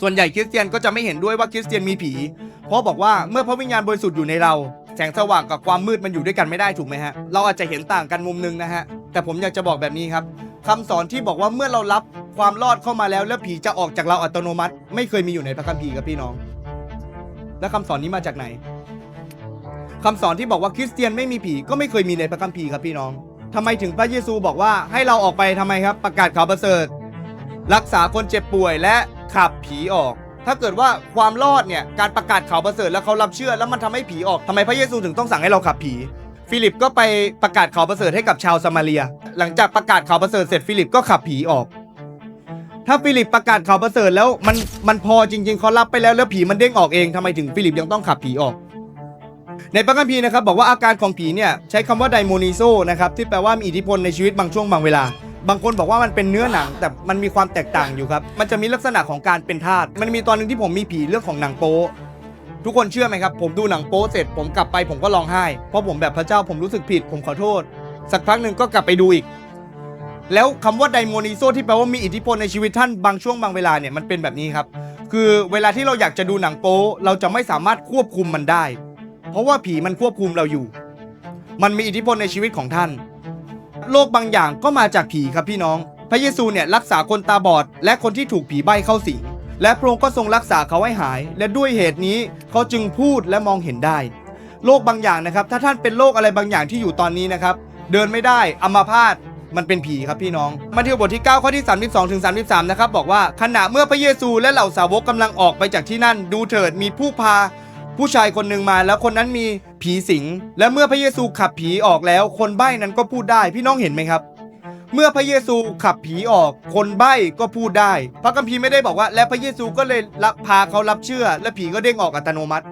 ส่วนใหญ่คริสเตียนก็จะไม่เห็นด้วยว่าคริสเตียนมีผี เพราะบอกว่าเมื่อพระวิญญาณบริสุทธิ์อยู่ในเรา แสงสว่างกับความมืดมันอยู่ด้วยกันไม่ได้ถูกไหมฮะ เราอาจจะเห็นต่างกันมุมหนึงนะฮะ แต่ผมอยากจะบอกแบบนี้ครับคำสอนที่บอกว่าเมื่อเรารับความรอดเข้ามาแล้ว แล้วผีจะออกจากเราอัตโนมัติ ไม่เคยมีอยู่ในพระคัมภีร์ครับพี่น้อง และคำสอนนี้มาจากไหนคำสอนที่บอกว่าคริสเตียนไม่มีผีก็ไม่เคยมีในพระคัมภีร์ครับพี่น้องทำไมถึงพระเยซูบอกว่าให้เราออกไปทำไมครับ ประกาศข่าวประเสริฐ รักษาคนเจ็บป่วยและ ขับผีออก ถ้าเกิดว่าความรอดเนี่ยการประกาศข่าวประเสริฐแล้วเขารับเชื่อแล้วมันทำให้ผีออกทำไมพระเยซูถึงต้องสั่งให้เราขับผี ฟิลิปก็ไปประกาศข่าวประเสริฐให้กับชาวซามาเรีย หลังจากประกาศข่าวประเสริฐเสร็จฟิลิปก็ขับผีออก ถ้าฟิลิปประกาศข่าวประเสริฐแล้วมันมันพอจริง ๆเขารับไปแล้วแล้วผีมันเด้งออกเองทำไมถึงฟิลิปยังต้องขับผีออกในพระคัมภีร์นะครับบอกว่าอาการของผีเนี่ยใช้คำว่าไดโมนิโซนะครับที่แปลว่ามีอิทธิพลในชีวิตบางช่วงบางเวลา บางคนบอกว่ามันเป็นเนื้อหนัง แต่มันมีความแตกต่างอยู่ครับ มันจะมีลักษณะของการเป็นธาตุมันมีตอนหนึงที่ผมมีผีเรื่องของหนังโป๊ทุกคนเชื่อไหมครับ ผมดูหนังโป๊เสร็จผมกลับไปผมก็ร้องไห้ เพราะผมแบบพระเจ้าผมรู้สึกผิด ผมขอโทษ สักพักหนึ่งก็กลับไปดูอีก แล้วคำว่าไดโมนิโซที่แปลว่ามีอิทธิพลในชีวิตท่านบางช่วงบางเวลาเนี่ยมันเป็นแบบนี้ครับ คือเวลาที่เราอยากจะดูหนังโป๊เราจะไม่สามารถควบคุมมันได้ เพราะว่าผีมันควบคุมเราอยู่ มันมีอิทธิพลในชีวิตของท่าน โรคบางอย่างก็มาจากผีครับพี่น้อง พระเยซูเนี่ยรักษาคนตาบอด และคนที่ถูกผีใบ้เข้าสิง และพระองค์ก็ทรงรักษาเขาให้หาย และด้วยเหตุนี้เขาจึงพูดและมองเห็นได้ โรคบางอย่างนะครับ ถ้าท่านเป็นโรคอะไรบางอย่างที่อยู่ตอนนี้นะครับ เดินไม่ได้อัมาพาตมันเป็นผีครับพี่น้องมาที่บทที่ 9 ข้อที่ 32ถึง33 นะครับ บอกว่าขณะเมื่อพระเยซูและเหล่าสาวกกำลังออกไปจากที่นั่น ดูเถิดมีผู้พา ผู้ชายคนหนึ่งมาแล้วคนนั้นมี ผีสิง และเมื่อพระเยซูขับผีออกแล้ว คนใบ้นั้นก็พูดได้พี่น้องเห็นไหมครับ เมื่อพระเยซูขับผีออก คนใบ้ก็พูดได้ พระคัมภีร์ไม่ได้บอกว่า และพระเยซูก็เลยรับพาเขารับเชื่อ และผีก็เด้งออกอัตโนมัติ